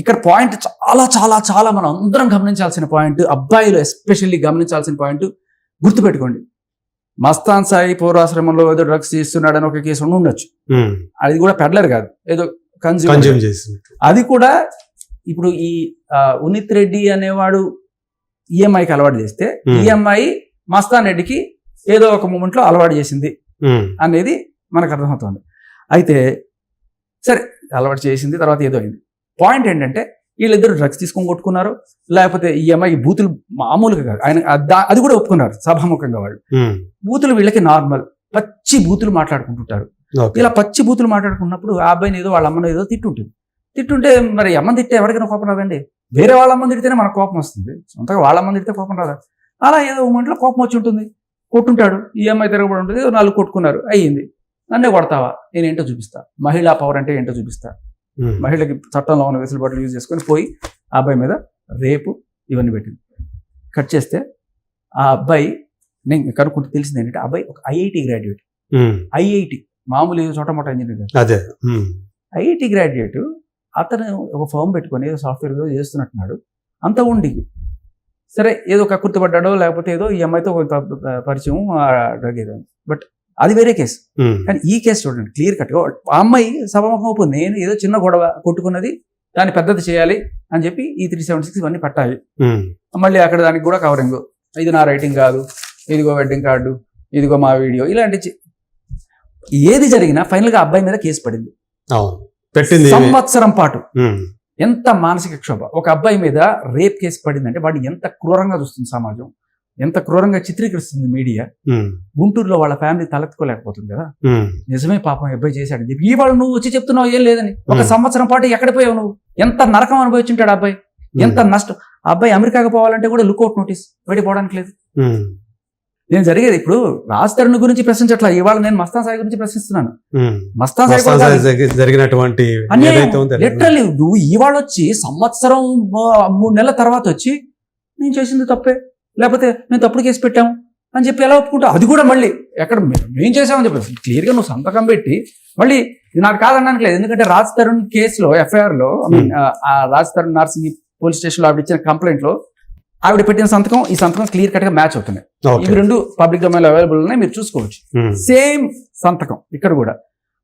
ఇక్కడ పాయింట్ చాలా చాలా చాలా మనం అందరం గమనించాల్సిన పాయింట్ అబ్బాయిలు ఎస్పెషల్లీ గమనించాల్సిన పాయింట్ గుర్తుపెట్టుకోండి. మస్తాన్ సాయి పౌరాశ్రమంలో ఏదో డ్రగ్స్ చేస్తున్నాడని ఒక కేసు ఉండి ఉండొచ్చు. అది కూడా పెడ్లర్ కాదు. ఏదో కన్జ్యూమ్ చేసి అది కూడా ఇప్పుడు ఈ ఉనిత్ రెడ్డి అనేవాడు ఈఎంఐకి అలవాటు చేస్తే. ఈఎంఐ మస్తాన్ రెడ్డికి ఏదో ఒక మూమెంట్లో అలవాటు చేసింది. అనేది మనకు అర్థమవుతుంది. అయితే సరే అలవాటు చేసింది తర్వాత ఏదో అయింది. పాయింట్ ఏంటంటే వీళ్ళిద్దరు డ్రగ్స్ తీసుకొని కొట్టుకున్నారు. లేకపోతే ఈఎంఐ బూతులు మామూలుగా కాదు. ఆయన అది కూడా ఒప్పుకున్నారు సభాముఖంగా వాళ్ళు. బూతులు వీళ్ళకి నార్మల్. పచ్చి బూతులు మాట్లాడుకుంటుంటారు. ఇలా పచ్చి బూతులు మాట్లాడుకున్నప్పుడు ఆ అబ్బాయిని ఏదో వాళ్ళ అమ్మని ఏదో తిట్టుంటుంది. తిట్టుంటే మరి అమ్మని తిట్టే ఎవరికైనా కోపం రాదండి? వేరే వాళ్ళ అమ్మని తిడితేనే మనకు కోపం వస్తుంది. సొంతగా వాళ్ళ అమ్మని తిడితే కోపం రాదా? అలా ఏదో మూమెంట్లో కోపం వచ్చి ఉంటుంది. కొట్టుంటాడు. ఈఎంఐ తిరగబడి ఉంటుంది. నాలుగు కొట్టుకున్నారు. అయ్యింది. నన్నే కొడతావా? నేను ఏంటో చూపిస్తా. మహిళా పవర్ అంటే ఏంటో చూపిస్తా. మహిళకి చట్టంలో ఉన్న వెసులుబాట్లు యూజ్ చేసుకొని పోయి ఆ అబ్బాయి మీద రేపు ఇవన్నీ పెట్టింది కట్ చేస్తే ఆ అబ్బాయి నేను కనుక్కుంటే తెలిసింది ఏంటంటే అబ్బాయి ఒక ఐఐటి గ్రాడ్యుయేట్. ఐఐటి మామూలు ఏదో చోట మొట్ట ఇంజనీర్. అదే. ఐఐటి గ్రాడ్యుయేట్ అతను ఒక ఫర్మ్ పెట్టుకొని ఏదో సాఫ్ట్వేర్ ఏదో చేస్తున్నట్టున్నాడు అంత ఉండి సరే ఏదో కక్కుర్తిపడ్డాడో లేకపోతే ఏదో ఈ అమ్మాయితో కొంత పరిచయం డ్రగ్ ఏదో బట్ అది వేరే కేసు. కానీ ఈ కేసు చూడండి క్లియర్ కట్ ఆ అమ్మాయి సభముఖం అవుతుంది నేను ఏదో చిన్న గొడవ కొట్టుకున్నది దాన్ని పెద్దది చేయాలి అని చెప్పి ఈ త్రీ సెవెన్ సిక్స్ ఇవన్నీ పెట్టాలి. మళ్ళీ అక్కడ దానికి కూడా కవరింగ్ ఇది నా రైటింగ్ కాదు ఇదిగో వెడ్డింగ్ కార్డు ఇదిగో మా వీడియో ఇలాంటి ఏది జరిగినా ఫైనల్గా అబ్బాయి మీద కేసు పడింది. పెట్టింది. సంవత్సరం పాటు. ఎంత మానసిక క్షోభ. ఒక అబ్బాయి మీద రేప్ కేసు పడిందంటే వాడు ఎంత క్రూరంగా చూస్తుంది సమాజం. ఎంత క్రూరంగా చిత్రీకరిస్తుంది మీడియా. గుంటూరులో వాళ్ళ ఫ్యామిలీ తలెత్తుకోలేకపోతుంది కదా. నిజమే పాపం అబ్బాయి చేశాడని చెప్పి ఇవాళ నువ్వు వచ్చి చెప్తున్నావు ఏం లేదని. ఒక. సంవత్సరం పాటు ఎక్కడ పోయావు నువ్వు? ఎంత నరకం అనుభవించుంటాడు అబ్బాయి? ఎంత నష్టం? అబ్బాయి అమెరికాకి పోవాలంటే కూడా లుక్అవుట్ నోటీస్ బయట పోవడానికి లేదు. నేను జరిగేది ఇప్పుడు రాజ్ తరుణ్ గురించి ప్రశ్నించట్లా. ఇవాళ నేను మస్తాన్ సాయి గురించి ప్రశ్నిస్తున్నాను. మస్తాన్ సాయి జరిగినటువంటి. లిటరల్లీ నువ్వు ఇవాళ వచ్చి సంవత్సరం మూడు నెలల తర్వాత వచ్చి నేను చేసింది తప్పే. లేకపోతే మేము తప్పుడు కేసు పెట్టాము అని చెప్పి ఎలా ఒప్పుకుంటావు? అది కూడా మళ్ళీ ఎక్కడ మే- చేసామని చెప్పి క్లియర్గా నువ్వు సంతకం పెట్టి మళ్ళీ ఇది నాకు కాదనడానికి లేదు. ఎందుకంటే రాజ్ తరుణ్ కేసులో ఎఫ్ఐఆర్లో I mean, ఆ, రాజ్ తరుణ్ నార్సింగ్ పోలీస్ స్టేషన్లో ఆవిడ ఇచ్చిన కంప్లైంట్లో ఆవిడ పెట్టిన సంతకం ఈ సంతకం క్లియర్ కట్గా మ్యాచ్ అవుతున్నాయి. ఇవి రెండు పబ్లిక్ డొమైన్లో అవైలబుల్ ఉన్నాయి మీరు చూసుకోవచ్చు. సేమ్ సంతకం ఇక్కడ కూడా.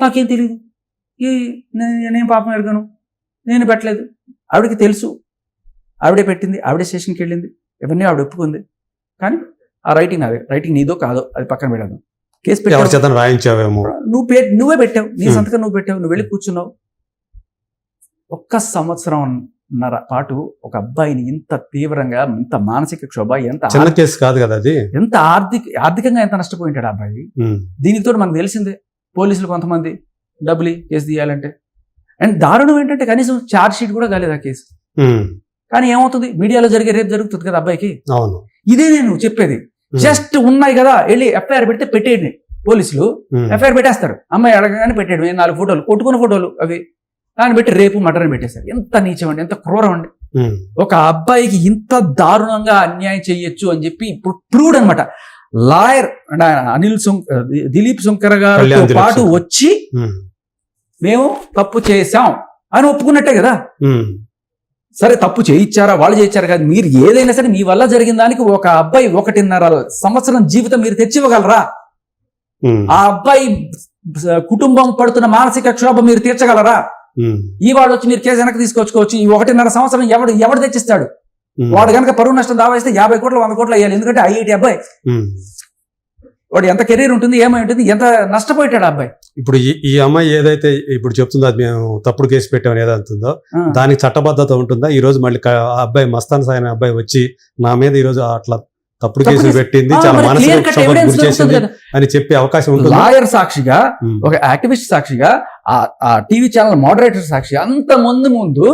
నాకేం తెలియదు ఈ నేనేం పాపం ఎరగను? నేను పెట్టలేదు. ఆవిడకి తెలుసు. ఆవిడే పెట్టింది. ఆవిడే స్టేషన్కి వెళ్ళింది. ఇవన్నీ ఆవిడ ఒప్పుకుంది? కానీ ఆ రైటింగ్ అదే రైటింగ్ నీదో కాదో అది పక్కన పెడదాం కేసు పెట్టావు. చేత రాయించావేమో? నువ్వు నువ్వే పెట్టావు. నీ. సంతకం నువ్వు పెట్టావు. నువ్వు వెళ్ళి కూర్చున్నావు. ఒక్క సంవత్సరం నర పాటు ఒక అబ్బాయిని ఇంత తీవ్రంగా ఇంత మానసిక క్షోభ ఎంత చిన్న కేసు కాదు కదా అది? ఎంత ఆర్థిక ఆర్థికంగా ఎంత నష్టపోయింటాడు ఆ అబ్బాయి? తోడు మనకు తెలిసిందే. పోలీసులు కొంతమంది డబ్బులు కేసు తీయాలంటే. అండ్ దారుణం ఏంటంటే కనీసం ఛార్జ్ షీట్ కూడా కాలేదు ఆ కేసు. కానీ ఏమవుతుంది మీడియాలో జరిగే రేపు జరుగుతుంది కదా అబ్బాయికి అవును ఇదే నేను చెప్పేది. జస్ట్ ఉన్నాయి కదా వెళ్ళి ఎఫ్ఐఆర్ పెడితే పెట్టేయండి పోలీసులు. ఎఫ్ఐఆర్ పెట్టేస్తారు అమ్మాయి అడగగానే పెట్టాడు ఏ నాలుగు ఫోటోలు కొట్టుకున్న ఫోటోలు అవి దాన్ని పెట్టి రేపు మటన్ పెట్టేశారు ఎంత నీచం అండి ఎంత క్రూరం అండి. ఒక అబ్బాయికి ఇంత దారుణంగా అన్యాయం చేయొచ్చు అని చెప్పి ఇప్పుడు ప్రూవ్డ్ అనమాట లాయర్ అంటే ఆయన అనిల్ దిలీప్ శంకర్ గారితో దిలీప్ పాటు. వచ్చి. మేము తప్పు చేశాం అని ఒప్పుకున్నట్టే కదా. సరే తప్పు చేయించారా వాళ్ళు చేయించారు కదా మీరు ఏదైనా సరే మీ వల్ల జరిగిన దానికి ఒక అబ్బాయి ఒకటిన్నర సంవత్సరం జీవితం మీరు తెచ్చివ్వగలరా. ఆ అబ్బాయి కుటుంబం పడుతున్న మానసిక క్షోభ మీరు తీర్చగలరా. ఈ వాళ్ళు వచ్చి మీరు కేసు వెనక్కి తీసుకొచ్చుకోవచ్చు ఈ ఒకటిన్నర సంవత్సరం ఎవడు ఎవడు తెచ్చిస్తాడు. వాడు కనుక పరువు నష్టం దావేస్తే యాభై కోట్లు వంద కోట్లు అయ్యాలి ఎందుకంటే ఐఐటి అబ్బాయి. వాడు ఎంత కెరీర్ ఉంటుంది ఏమై ఉంటుంది ఎంత నష్టపోయాడు అబ్బాయి ఇప్పుడు ఈ ఈ అమ్మాయి ఏదైతే ఇప్పుడు చెప్తుందో అది మేము తప్పుడు కేసు పెట్టామని ఏదంటుందో ఆ. దానికి చట్టబద్ధత ఉంటుందా? ఈ రోజు మళ్ళీ ఆ అబ్బాయి మస్తాన్ సాయి అబ్బాయి వచ్చి నా మీద ఈ రోజు అట్లా తప్పుడు కేసులు కేసు- పెట్టింది చాలా మానసిక గురి చేసింది. అని చెప్పే అవకాశం ఉంటుంది? లాయర్ సాక్షిగా ఒక యాక్టివిస్ట్ సాక్షిగా ఆ- ఆ టీవీ ఛానల్ మోడరేటర్ సాక్షి అంత ముందు ముందు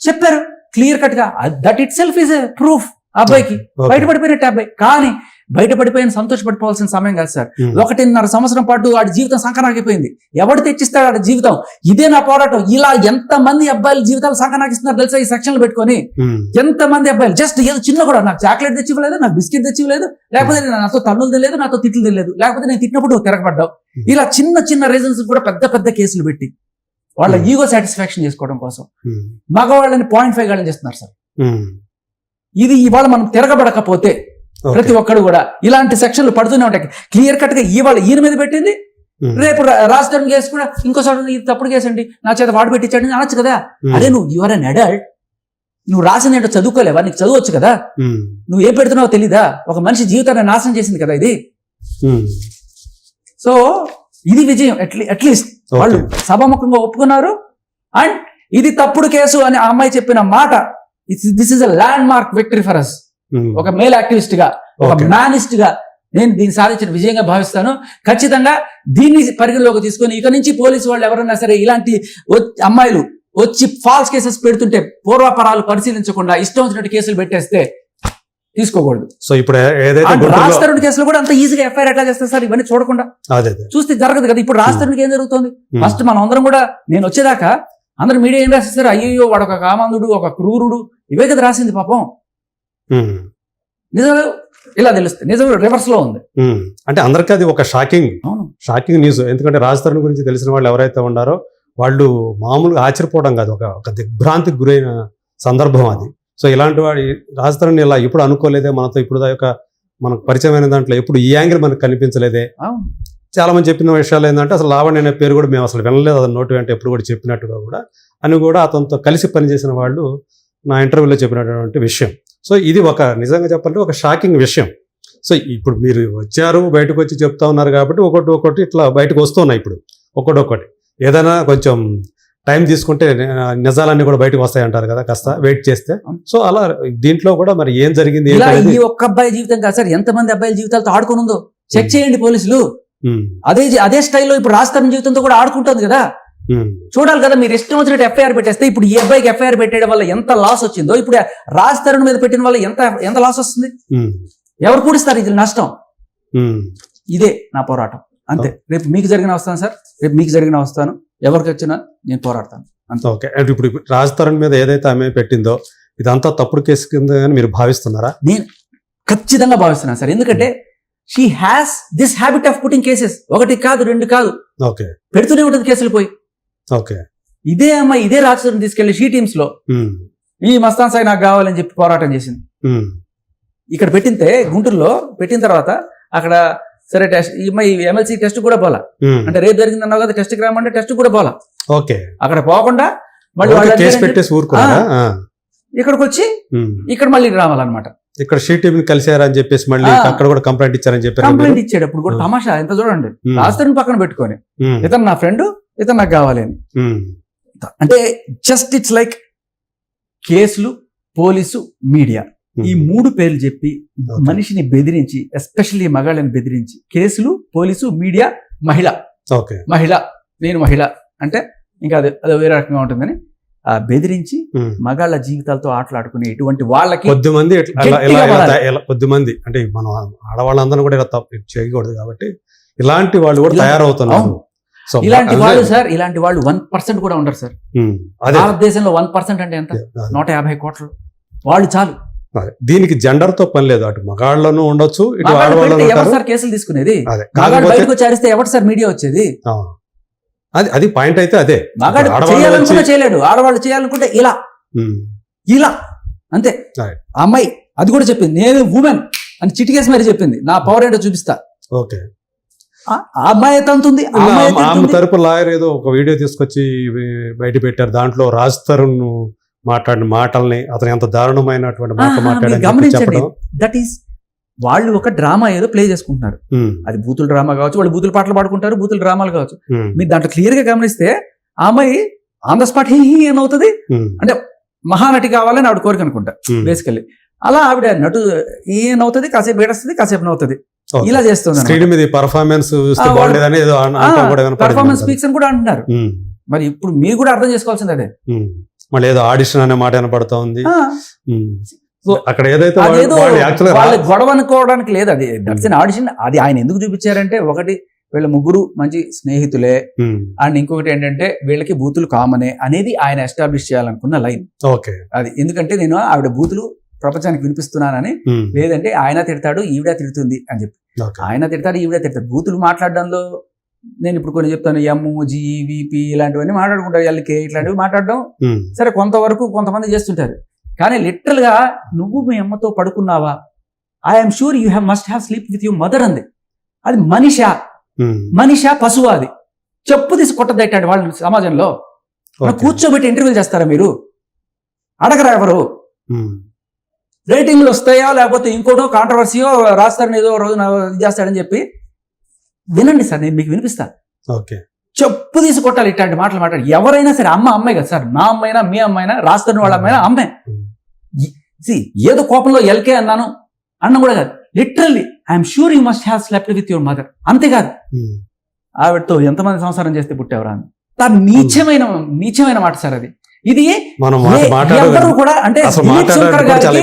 చెప్పారు క్లియర్ కట్గా that itself is proof అబ్బాయికి బయటపడిపోయినట్టు అబ్బాయి. కానీ బయటపడిపోయిన సంతోషపడిపోవాల్సిన సమయం కాదు సార్. ఒకటిన్నర సంవత్సరం పాటు వాడి జీవితం సంకనాగిపోయింది ఎవడు తెచ్చిస్తాడు వాడి జీవితం? ఇదే నా పోరాటం. ఇలా ఎంత మంది అబ్బాయిల జీవితాలు సంకనాగిస్తున్నారు తెలుసా ఈ సెక్షన్లు పెట్టుకొని? ఎంత మంది అబ్బాయిలు? జస్ట్ ఏదో చిన్న కూడా నాకు చాక్లెట్ తెచ్చి ఇవ్వలేదు నాకు బిస్కెట్ తెచ్చి ఇవ్వలేదు లేకపోతే నేను నాతో తన్నులు తెలియదు నాతో తిట్లు తెలియదు. లేకపోతే నేను తిట్టినప్పుడు తిరగబడ్డావు. ఇలా చిన్న చిన్న రీజన్స్ కూడా పెద్ద పెద్ద కేసులు పెట్టి వాళ్ళ. ఈగో సాటిస్ఫాక్షన్ చేసుకోవడం కోసం మగవాళ్ళని పాయింట్ ఫైవ్ గాళ్ళని చేస్తున్నారు సార్. ఇది ఇవాళ మనం తిరగబడకపోతే. ప్రతి ఒక్కడు కూడా ఇలాంటి సెక్షన్లు పడుతూనే ఉంటాయి. క్లియర్ కట్గా ఇవాళ ఈయన మీద పెట్టింది. ఉమ్, రేపు రా- రాజధాని కేసు కూడా ఇంకో చోట ఇది తప్పుడు కేసు అండి నా చేత వాడు పెట్టించాడు అని అనొచ్చు కదా. ఉమ్, అదే నువ్వు యువర్ అన్ అడల్ట్ నువ్వు రాసిన ఏంటో చదువుకోలేవా? నీకు చదవచ్చు కదా. ఉమ్, నువ్వు ఏం పెడుతున్నావో తెలీదా? ఒక మనిషి జీవితాన్ని నాశనం చేసింది కదా ఇది. సో ఇది విజయం. అట్లీ అట్లీస్ట్. వాళ్ళు సభాముఖంగా ఒప్పుకున్నారు. అండ్ ఇది తప్పుడు కేసు అని ఆ అమ్మాయి చెప్పిన మాట this is a landmark victory for us ఒక మేల్ యాక్టివిస్ట్గా ఒక. మ్యానిస్ట్గా నేను దీన్ని సాధించిన విజయంగా భావిస్తాను. ఖచ్చితంగా దీన్ని పరిగణలోకి తీసుకొని ఇక నుంచి పోలీసు వాళ్ళు ఎవరన్నా సరే ఇలాంటి అమ్మాయిలు వచ్చి ఫాల్స్ కేసెస్ పెడుతుంటే పూర్వాపరాలు పరిశీలించకుండా ఇష్టం వచ్చినట్టు కేసులు పెట్టేస్తే తీసుకోకూడదు. సో ఇప్పుడు ఏదైతే తరుణ్ కేసులో కూడా అంత ఈజీగా ఎఫ్ఐఆర్ ఎట్లా చేస్తారు సార్? ఇవన్నీ చూడకుండా. చూస్తే జరగదు కదా ఇప్పుడు రాజ్ తరుణ్కి ఏం జరుగుతుంది? ఫస్ట్ మనం అందరం కూడా నేను వచ్చేదాకా అందరూ మీడియా ఏం రాసేస్తారు అయ్యో వాడు ఒక కామందుడు ఒక క్రూరుడు. ఇవే కదా రాసింది పాపం. నిజంగా ఇలా తెలుస్తుంది. నిజంగా రివర్స్లో ఉంది. అంటే అందరికీ అది ఒక షాకింగ్ షాకింగ్ న్యూస్ ఎందుకంటే రాజ్ తరుణ్ గురించి తెలిసిన వాళ్ళు ఎవరైతే ఉన్నారో వాళ్ళు మామూలుగా ఆశ్చర్యపోవడం కాదు. ఒక ఒక దిగ్భ్రాంతికి గురైన సందర్భం అది. సో ఇలాంటి వాడి రాజ్ తరుణ్ ఇలా ఇప్పుడు అనుకోలేదే? మనతో ఇప్పుడు దాకా మనకు పరిచయమైన దాంట్లో ఎప్పుడు ఈ యాంగిల్ మనకు కనిపించలేదే? చాలా మంది చెప్పిన విషయాలు ఏంటంటే అసలు లావణ్య అనే పేరు కూడా మేము అసలు వినలేదు. అతని నోటి వెంట ఎప్పుడు కూడా చెప్పినట్టుగా కూడా. అని కూడా అతనితో కలిసి పనిచేసిన వాళ్ళు నా ఇంటర్వ్యూలో చెప్పినటువంటి విషయం. సో ఇది ఒక నిజంగా చెప్పాలంటే ఒక షాకింగ్ విషయం. సో ఇప్పుడు మీరు వచ్చారు బయటకు వచ్చి చెప్తా ఉన్నారు కాబట్టి ఒకటి ఒకటి ఇట్లా బయటకు వస్తున్నాయి ఇప్పుడు. ఒకటి ఒకటి. ఏదైనా కొంచెం టైం తీసుకుంటే నిజాలన్నీ కూడా బయటకు వస్తాయి అంటారు కదా కాస్త వెయిట్ చేస్తే. సో అలా దీంట్లో కూడా మరి ఏం జరిగింది ఈ ఒక్క అబ్బాయి జీవితం కాదు సార్. ఎంతమంది అబ్బాయిల జీవితాలతో ఆడుకుని ఉందో చెక్. చేయండి పోలీసులు. అదే అదే స్టైల్లో ఇప్పుడు రాజధాని జీవితంతో కూడా ఆడుకుంటుంది కదా. చూడాలి కదా మీరు ఇష్టం వచ్చినట్టు ఎఫ్ఐఆర్ పెట్టేస్తే ఇప్పుడు ఈ అబ్బాయికి ఎఫ్ఐఆర్ పెట్టేయడం వల్ల ఎంత లాస్ వచ్చిందో. ఇప్పుడు రాజ్ తరుణ్ మీద పెట్టిన వల్ల ఎంత ఎంత లాస్ వస్తుంది? ఎవరు కూడిస్తారు? ఇది నష్టం. ఇదే నా పోరాటం. అంతే. రేపు మీకు జరిగిన వస్తాను సార్. రేపు మీకు జరిగిన వస్తాను. ఎవరికి వచ్చినా నేను పోరాడతాను. ఓకే. అంటే ఇప్పుడు రాజ్ తరుణ్ మీద ఏదైతే ఆమె పెట్టిందో ఇదంతా తప్పుడు కేసు కింద అని మీరు భావిస్తున్నారా? నేను ఖచ్చితంగా భావిస్తున్నాను సార్. ఎందుకంటే she has this habit of putting cases ఒకటి కాదు రెండు కాదు. ఓకే. పెడుతూనే ఉంటుంది కేసులు పోయి. ఓకే. ఇదే అమ్మాయి ఇదే రాక్షసుని తీసుకెళ్ళి షీ టీమ్స్లో ఈ మస్తాన్ సాయి నాకు కావాలని చెప్పి పోరాటం చేసింది. ఇక్కడ పెట్టింతే గుంటూరులో పెట్టిన తర్వాత అక్కడ సరే టెస్ట్ ఈ అమ్మాయి ఎమ్మెల్సీ టెస్ట్ కూడా పోలా. అంటే రేపు జరిగింది అన్నావు కదా టెస్ట్కి రామంటే టెస్ట్ కూడా పోలా. ఓకే. అక్కడ పోకుండా మళ్ళీ ఇక్కడికి వచ్చి. ఇక్కడ మళ్ళీ రావాలన్నమాట. ఇక్కడ షీ టీమ్ కలిసారని చెప్పేసి మళ్ళీ. అక్కడ కూడా కంప్లైంట్ ఇచ్చారని చెప్పారు కంప్లైంట్ ఇచ్చాడు. అప్పుడు కూడా తమాషా ఎంత చూడండి. రాస్తారని పక్కన పెట్టుకొని. ఇతను నా ఫ్రెండ్ ఇతను నాకు కావాలి అని. అంటే జస్ట్ ఇట్స్ లైక్ కేసులు పోలీసు మీడియా. ఈ మూడు పేర్లు చెప్పి. మనిషిని బెదిరించి ఎస్పెషల్లీ మగాళ్ళని బెదిరించి కేసులు పోలీసు మీడియా మహిళ. ఓకే. మహిళ నేను మహిళ. అంటే ఇంకా అది అది వేరే రకంగా ఉంటుందని. ఆ బెదిరించి. మగాళ్ళ జీవితాలతో ఆటలాడుకునే ఇటువంటి వాళ్ళకి కొద్ది మంది ఇట్లా- ఇలా- గట్టిగా ఇలా- ఇలా పడాలి. తయ- ఇలా కొద్ది మంది అంటే మనం ఆడవాళ్ళందరూ కూడా ఇలా తప్పు చేయకూడదు కాబట్టి ఇలాంటి వాళ్ళు కూడా తయారవుతున్నారు. సో ఇలాంటి వాళ్ళు సార్ ఇలాంటి వాళ్ళు వన్ పర్సెంట్ కూడా ఉండరు సార్. భారతదేశంలో వన్ పర్సెంట్ అంటే ఎంత. నూట యాభై కోట్లు. వాళ్ళు చాలు. దీనికి జెండర్తో పని లేదు. అటు మగాళ్ళను ఉండొచ్చు ఇటు ఎవరు సార్ కేసులు తీసుకునేది? బయటకు వచ్చి అరిస్తే ఎవరు సార్ మీడియా వచ్చేది. అది అది పాయింట్ అయితే అదే. వచ్చి- చేయలేడు. ఆడవాళ్ళు చేయాలనుకుంటే ఇలా. ఇలా. అంతే. అమ్మాయి అది కూడా చెప్పింది. నేను ఉమెన్ అని చిటికేసి మరి చెప్పింది. నా పవర్ ఏంటో చూపిస్తా. ఓకే. అమ్మాయి తంతుంది ఆమె. తరపు లాయర్ ఏదో ఒక వీడియో తీసుకొచ్చి బయట పెట్టారు. దాంట్లో రాజ్ తరుణ్ మాట్లాడిన మాటల్ని అతను ఎంత దారుణమైనటువంటి మాట గమనించండి. చెప్పడం. దట్ ఈస్ వాళ్ళు ఒక డ్రామా ఏదో ప్లే చేసుకుంటున్నారు. అది బూతుల డ్రామా కావచ్చు వాళ్ళు బూతుల పాటలు పాడుకుంటారు బూతుల డ్రామాలు కావచ్చు. మీరు దాంట్లో క్లియర్గా గమనిస్తే ఆ అమ్మాయి ఆన్ ద స్పాట్ హీ హీ అవుతుంది ఉమ్, మహానటి కావాలని ఆవిడ కోరిక అనుకుంటా. బేసికల్లీ అలా ఆవిడ నటు అవుతుంది కాసేపు ఏడస్తుంది కాసేపు నవ్వుతుంది. ఇలా చేస్తుంది స్క్రీన్ మీద పర్ఫార్మెన్స్ పర్ఫార్మెన్స్ నాకు. స్పీక్స్ అని కూడా అంటున్నారు. మరి ఇప్పుడు మీరు కూడా అర్థం చేసుకోవాల్సింది అదే. మళ్ళీ ఏదో ఆడిషన్ అనే మాట వినపడతా ఉంది. సో అక్కడ ఏదైతే వాళ్ళు గొడవ అనుకోవడానికి లేదు అది. దట్స్ ఆడిషన్ అది ఆయన ఎందుకు చూపించారంటే ఒకటి వీళ్ళ ముగ్గురు మంచి స్నేహితులే. అండ్ ఇంకొకటి ఏంటంటే వీళ్ళకి బూతులు కామనే అనేది ఆయన ఎస్టాబ్లిష్ చేయాలనుకున్న లైన్. ఓకే. అది. ఎందుకంటే నేను ఆవిడ బూతులు ప్రపంచానికి వినిపిస్తున్నానని లేదంటే ఆయన తిడతాడు ఈవిడ తిడుతుంది అని చెప్పి. ఆయన తిడతాడు ఈవిడ తిడతాడు. బూతులు మాట్లాడడంలో నేను ఇప్పుడు కొన్ని చెప్తాను. ఎమ్ జి విపి ఇలాంటివన్నీ మాట్లాడుకుంటారు. ఎల్కే ఇట్లాంటివి మాట్లాడడం ఉమ్, సరే కొంతవరకు కొంతమంది చేస్తుంటారు. కానీ లిటరల్గా నువ్వు మీ అమ్మతో పడుకున్నావా? I'm sure you have must have sleep with you mother అంది. అది మనిషా? ఉమ్, మనిషా పశువు అది. చెప్పు తీసి కొట్టదట్టాడు వాళ్ళు సమాజంలో. కూర్చోబెట్టి ఇంటర్వ్యూలు చేస్తారా మీరు? అడగరా ఎవరు? ఉమ్, రేటింగ్లు వస్తాయా లేకపోతే ఇంకోటో కాంట్రవర్సీయో రాస్తారని ఏదో రోజు చేస్తాడని చెప్పి వినండి సార్ నేను మీకు వినిపిస్తా. ఓకే. చెప్పు తీసి కొట్టాలి ఇట్లాంటి మాటలు మాట్లాడి. ఎవరైనా సరే అమ్మ అమ్మాయి కదా సార్ నా అమ్మైనా మీ అమ్మైనా రాస్తున్న వాళ్ళ అమ్మైనా అమ్మే. ఉమ్, See, ఏదో కోపంలో ఎల్కే అన్నాను అన్న కూడా కాదు. Literally I'm sure you must have slept with your mother అంతేకాదు. ఆవిడతో ఎంతమంది సంసారం చేస్తే పుట్టేవరా అని. నీచమైన నీచమైన మాట సార్ అది. ఇది మనం ఎవరు కూడా అంటే దిలీప్ శంకర్ గారికి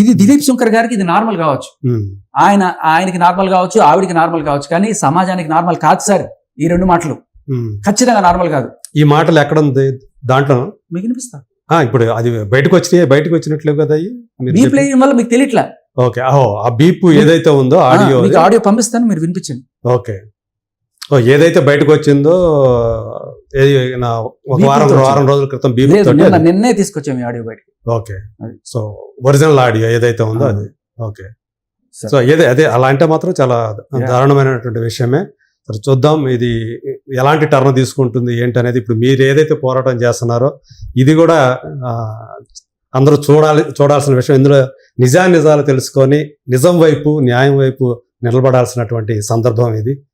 ఇది దిలీప్ శంకర్ గారికి ఇది నార్మల్ కావచ్చు. ఆయన ఆయనకి నార్మల్ కావచ్చు ఆవిడికి నార్మల్ కావచ్చు కానీ సమాజానికి నార్మల్ కాదు సార్ ఈ రెండు మాటలు. ఖచ్చితంగా నార్మల్ కాదు. ఈ మాటలు ఎక్కడ ఉంది? దాంట్లో? మీకు వినిపిస్తా? ఇప్పుడు అది బయటకు వచ్చినాయి? బయటకు వచ్చినట్లు కదా బీప్ లేయడం వల్ల మీకు తెలియట్లా? ఓకే. ఓ ఆ బీప్ ఏదైతే ఉందో ఆడియో ఆడియో పంపిస్తాను మీరు వినిపించండి. ఓకే. ఓ ఏదైతే బయటకు వచ్చిందో ఒక వారం వారం. రోజుల క్రితం నిన్న- తీసుకొచ్చాము ఆడియో బయటకి. ఓకే. సో ఒరిజినల్ ఆడియో ఏదైతే ఉందో. అది. ఓకే. సో ఏదే అదే అలా అంటే మాత్రం చాలా దారుణమైనటువంటి విషయమే. సరే చూద్దాం ఇది ఎలాంటి టర్న్ తీసుకుంటుంది ఏంటి అనేది ఇప్పుడు మీరు ఏదైతే పోరాటం చేస్తున్నారో ఇది కూడా అందరూ చూడాలి చూడాల్సిన విషయం. ఇందులో నిజా నిజాలు తెలుసుకొని నిజం వైపు న్యాయం వైపు నిలబడాల్సినటువంటి సందర్భం ఇది.